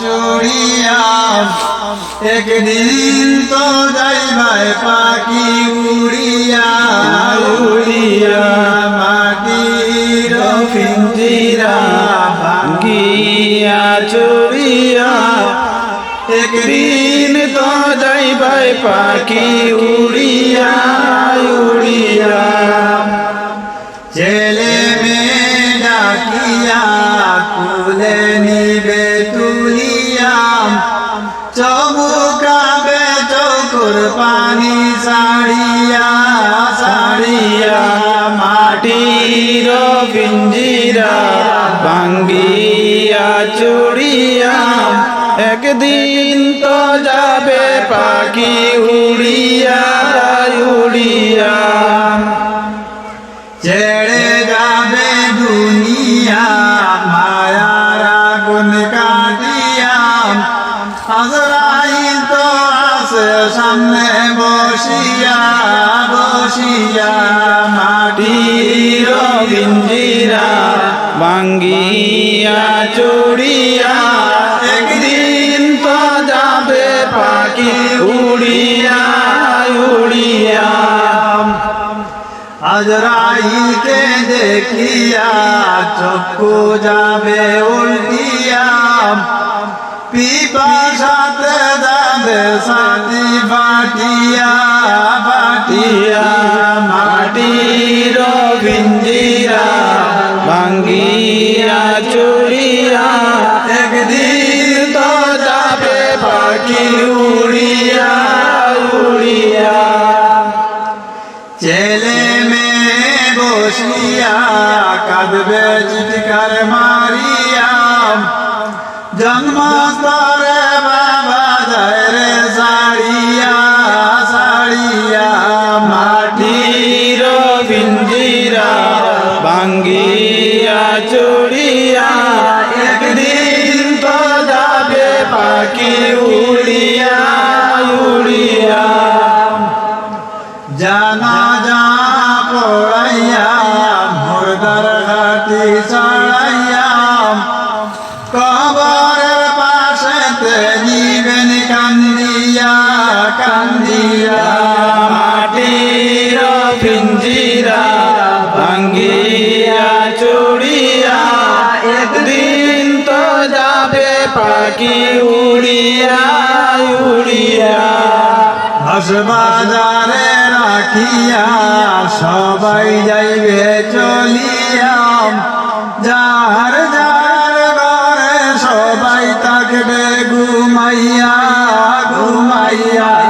চুড়িয়াম একদিন তো যাইবাই পাখি উড়িয়া। উড়িয়া। মাটির পিঞ্জিরা গিয়া চুরিয়া একদিন দিন তো যাইবাই পাখি উড়িয়া উড়িয়া। সাড়িয়া সাড়িয়া মাটি তীর পিঞ্জিরা ভাঙ্গিয়া চুড়িয়া। একদিন তো যাবে পাখি উড়িয়া উড়িয়া। ছেড়ে যাবে দুনিয়া, মায়ার আগুন কাটিয়া। আছে সামনে বসিয়া বসিয়া মাটির তীর পিঞ্জিরা ভাঙ্গিয়া চুড়িয়া, একদিন তো যাবে পাখি উড়িয়া উড়িয়া। আজরাইলকে দেখিয়া চক্ষু যাবে উল্টিয়া। পিপাসাতে যাবে সাথী বাটিয়া বাটিয়া মাটির পিঞ্জিরা ভাঙ্গিয়া চুড়িয়া। একদিন তো যাবে পাখি উড়িয়া উড়িয়া। ছেলে মেয়ে বসিয়া কাঁদবে চিৎকার মারিয়া। জন্মস্তরে পাখি উড়িয়া উড়িয়া। হসবাজারে রাখিয়া সবাই যাইবে চলিয়া। যার যার ঘরে সবাই থাকবে, ঘুমাইয়া ঘুমাইয়া।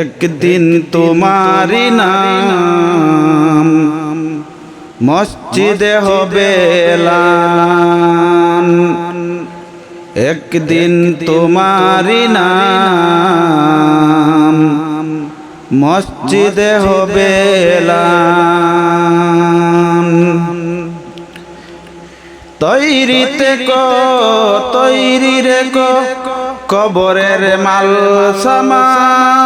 একদিন তোমারি নাম, মসজিদে হবে। একদিন তোমারি নাম, মসজিদে হবে। তৈরিতে ক তৈরি রে কবরের মাল সামান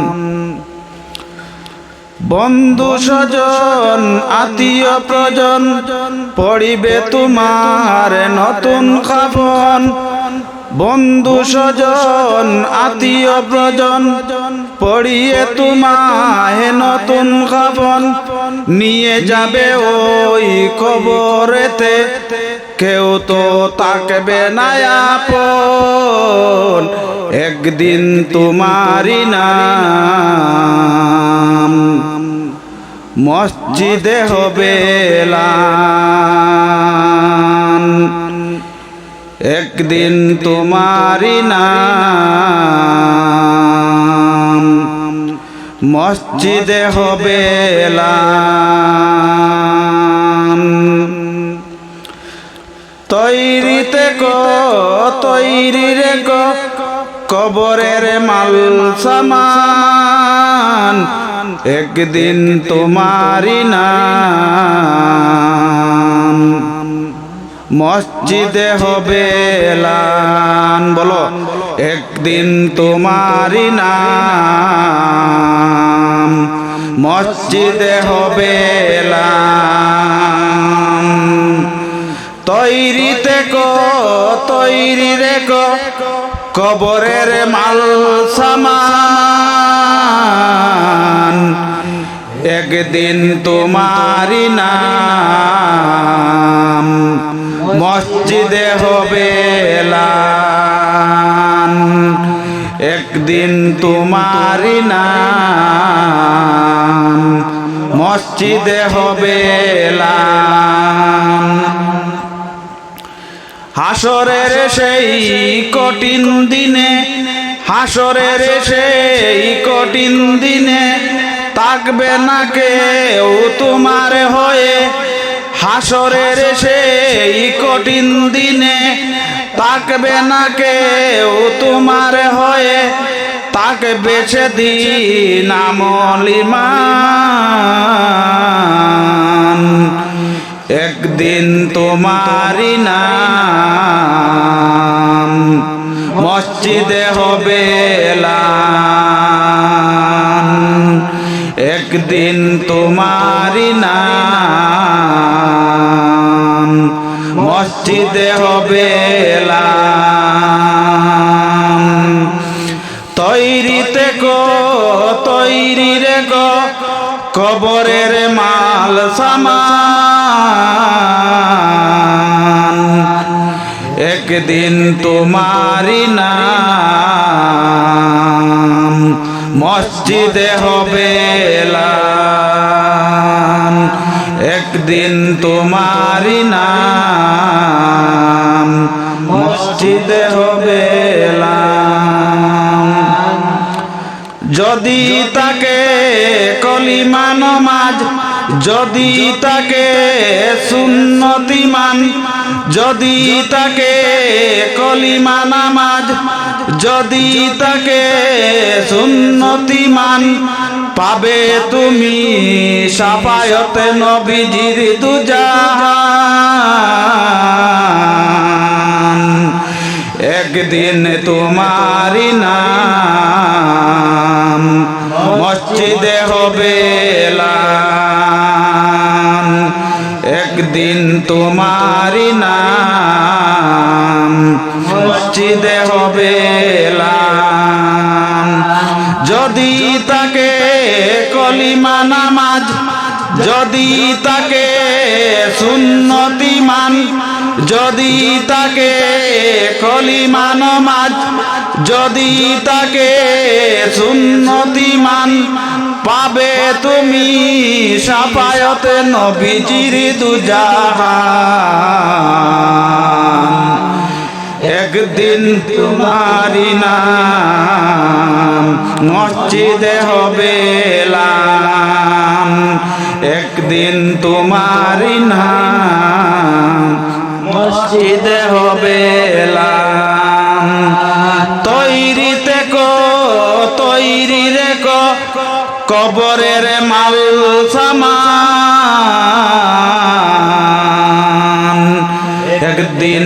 বন্ধু স্বজন, আত্মীয় প্রজন, পড়িবে তোমার নতুন খাবন বন্ধু স্বজন, আত্মীয় প্রজন, পড়িয়ে তোমায় নতুন খাবন নিয়ে যাবে ওই কবরেতে, কেউ তো তাকবে না আপন। একদিন তোমারি নাম। মসজিদে হবে একদিন তোমারি নাম মসজিদে হবে। তৈরিতে ক তৈরি রে কবরের মাল সামান একদিন তোমারি নাম। মসজিদে হবে এলান। বলো, একদিন তোমারি নাম। মসজিদে হবে এলান। তৈরিতে ক তৈরি রে ক কবরের মাল সামান। একদিন তোমারি নাম, মসজিদে হবে। একদিন তোমারি নাম, মসজিদে হবে। হাসরের সেই কঠিন দিনে, হাসরের সেই কঠিন দিনে তাকবে না কেউ তোমার হয়ে। হাসরের সেই কঠিন দিনে তাকবে না কেউ তোমার হয়ে। তাকে বেছে দিন আমলিমান একদিন তোমারি নাম। মসজিদে হবে একদিন তোমারি নাম মসজিদে হবে। তৈরিতে গো তৈরি রে গো কবরের মাল সামান একদিন তোমারি নাম মসজিদে হবে। একদিন তোমারি নাম মসজিদে হবে। যদি তাকে কলিমা নমাজ যদি তাকে সুন্নতিমান যদি তাকে কলিমা নামাজ যদি তাকে সুন্নতিমান পাবে তুমি সাফায়তে নবীজির দুজাহান। একদিন তোমারি নাম মসজিদে হবে একদিন তোমারি নাম মসজিদে হবে যদি তাকে কলিমা নামাজ, যদি তাকে সুন্নতি মান, যদি তাকে কলিমা নমাজ, যদি তাকে সুন্নতি মান, পাবে তুমি সাফায়তে নবীজির দুজাহান। একদিন তোমারি নাম মসজিদে হবে একদিন তোমারি নাম মসজিদে হবে তৈরিতে কো তৈরি রেখো, কবরের মাল সামান। একদিন